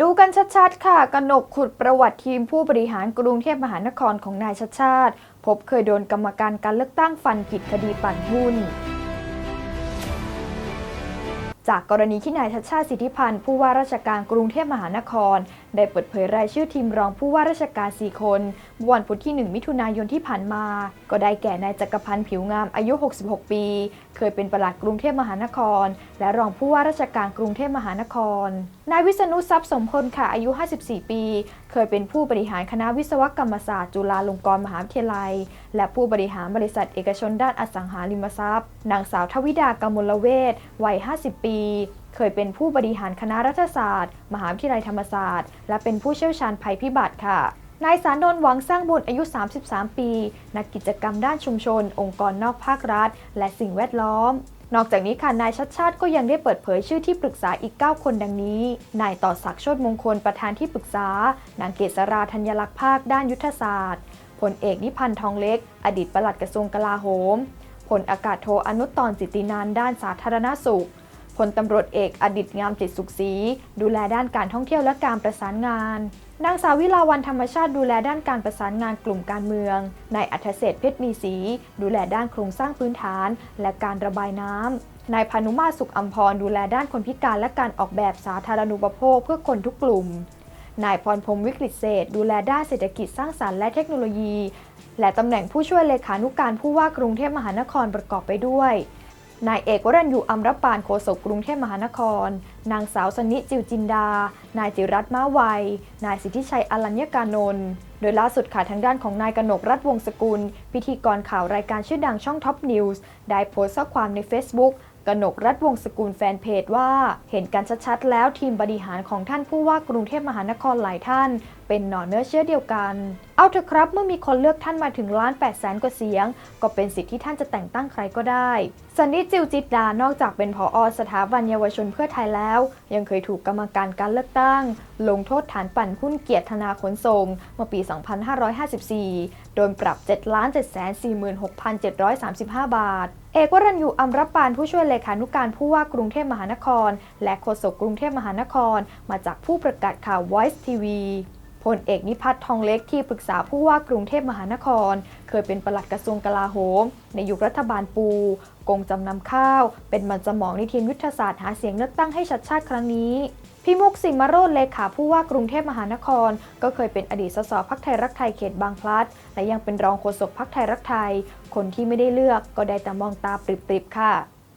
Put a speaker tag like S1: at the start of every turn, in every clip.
S1: ดูกันชัดๆ ค่ะ กนกขุดประวัติทีมผู้บริหารกรุงเทพมหานครของนายชัดชาติ พบเคยโดนกรรมการการเลือกตั้งฟันผิดคดีปั่นหุ้น จากกรณีที่นายชัดชาติสิทธิพันธ์ผู้ว่าราชการกรุงเทพมหานคร ได้เปิดเผยรายชื่อทีมรองผู้ว่าราชการ 4 คนวันพุธที่ 1 มิถุนายนที่ผ่านมา ก็ได้แก่นายจักรพันธ์ผิวงามอายุ 66 ปี เคยเป็นปลัดกรุงเทพมหานคร และรองผู้ว่าราชการกรุงเทพมหานคร นายวิษณุทรัพย์สมพลค่ะอายุ 54 ปี เคยเป็นผู้บริหารคณะวิศวกรรมศาสตร์จุฬาลงกรณ์มหาวิทยาลัย และผู้บริหารบริษัทเอกชนด้านอสังหาริมทรัพย์ นางสาวทวิดากมลเวศวัย 50 ปีเคยเป็นผู้บริหารคณะรัฐศาสตร์ มหาวิทยาลัยธรรมศาสตร์ และเป็นผู้เชี่ยวชาญภัยพิบัติค่ะนายสารนนท์หวังสร้างบุญอายุ 33 ปี นักกิจกรรมด้านชุมชน องค์กรนอกภาครัฐ และสิ่งแวดล้อม นอกจากนี้ค่ะ นายชัดชาติก็ยังได้เปิดเผยชื่อที่ปรึกษาอีก 9 คนดังนี้ นายต่อศักดิ์โชตมงคลประธานที่ปรึกษา นางเกษราธัญลักษณ์ภาคด้านยุทธศาสตร์ พลเอกนิพันธ์ทองเล็ก อดีตปลัดกระทรวงกลาโหม พลอากาศโทอนุตตรจิตินันด้านสาธารณสุข ลตำรวจเอกอดิตงามจิตสุขศรีดูแลด้านการท่องเที่ยวและการประสานงานนางสาววิลาวันธรรมชาติดูแลด้านการประสานงานกลุ่มการเมืองนายอัธเศษเพชรมีศรีดูแลด้านโครงสร้างพื้นฐาน และการระบายน้ำนายพานุมาสุขอัมพรดูแลด้านคนพิการและการออกแบบสาธารณูปโภคเพื่อคนทุกกลุ่มนายพรพรมวิกฤตเศษดูแลด้านเศรษฐกิจสร้างสรรค์และเทคโนโลยี และตำแหน่งผู้ช่วยเลขานุการผู้ว่ากรุงเทพมหานครประกอบไปด้วย นายเอกวรัญยูอัมรปานโฆษกกรุงเทพมหานคร นางสาวสนิจิวจินดา นายจิรัตน์ม้าวัย นายสิทธิชัยอลัญญกานนท์โดยล่าสุดค่ะทางด้านของนายกนกรัฐวงศ์สกุล พิธีกรข่าวรายการชื่อดังช่องท็อปนิวส์ได้โพสต์ข้อความใน Facebook กนกรัฐวงศ์สกุลแฟนเพจว่า เห็นกันชัดๆแล้วทีมบริหารของท่านผู้ว่ากรุงเทพมหานครหลายท่าน เป็นหน่อเนื้อเชื้อเดียวกัน เอาเถอะครับเมื่อมีคนเลือกท่านมาถึงล้าน8แสนกว่าเสียง ก็เป็นสิทธิที่ท่านจะแต่งตั้งใครก็ได้ สันนิจิวจิตดานอกจากเป็นผอสถาบันเยาวชนเพื่อไทยแล้ว ยังเคยถูกกรรมการการเลือกตั้ง ลงโทษฐานปั่นหุ้นเกียรติธนาขนส่งเมื่อปี 2554 โดนปรับ7 7 4 6 7 3 5 บาทเอกวรัญยูอัมรปานผู้ช่วยเลขานุการผู้ว่ากรุงเทพมหานคร และโฆษกกรุงเทพมหานคร มาจากผู้ประกาศข่าว Voice TV พลเอกนิพัฒน์ทองเล็กที่ปรึกษาผู้ว่ากรุงเทพมหานคร เคยเป็นปลัดกระทรวงกลาโหม ในยุครัฐบาลปูกงจำนำข้าว เป็นมันสมองในทีมยุทธศาสตร์หาเสียงเลือกตั้งให้ชัดชาติครั้งนี้พี่มุกสิมโรดเลขาผู้ว่ากรุงเทพมหานคร ก็เคยเป็นอดีตสสพักไทยรักไทยเขตบางพลัด และยังเป็นรองโฆษกพักไทยรักไทย คนที่ไม่ได้เลือกก็ได้แต่มองตาปริบๆค่ะ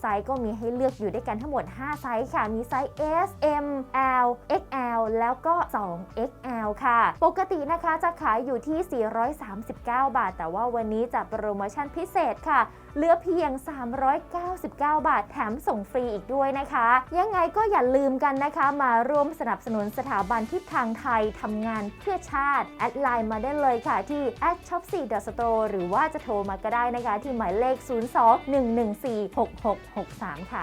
S2: ไซส์ก็มีให้เลือกอยู่ด้วยกันทั้งหมด 5 ไซส์ค่ะ มีไซส์ S M L XL แล้วก็ 2XL ค่ะ ปกตินะคะจะขายอยู่ที่ 439 บาท แต่ว่าวันนี้จะโปรโมชั่นพิเศษค่ะ เหลือเพียง 399 บาท แถมส่งฟรีอีกด้วยนะคะ ยังไงก็อย่าลืมกันนะคะ มาร่วมสนับสนุนสถาบันทิศทางไทยทำงานเพื่อชาติ แอดไลน์มาได้เลยค่ะที่ a d s h o p 4 store หรือว่าจะโทรมาก็ได้นะคะ ที่หมายเลข 0211466 763 ค่ะ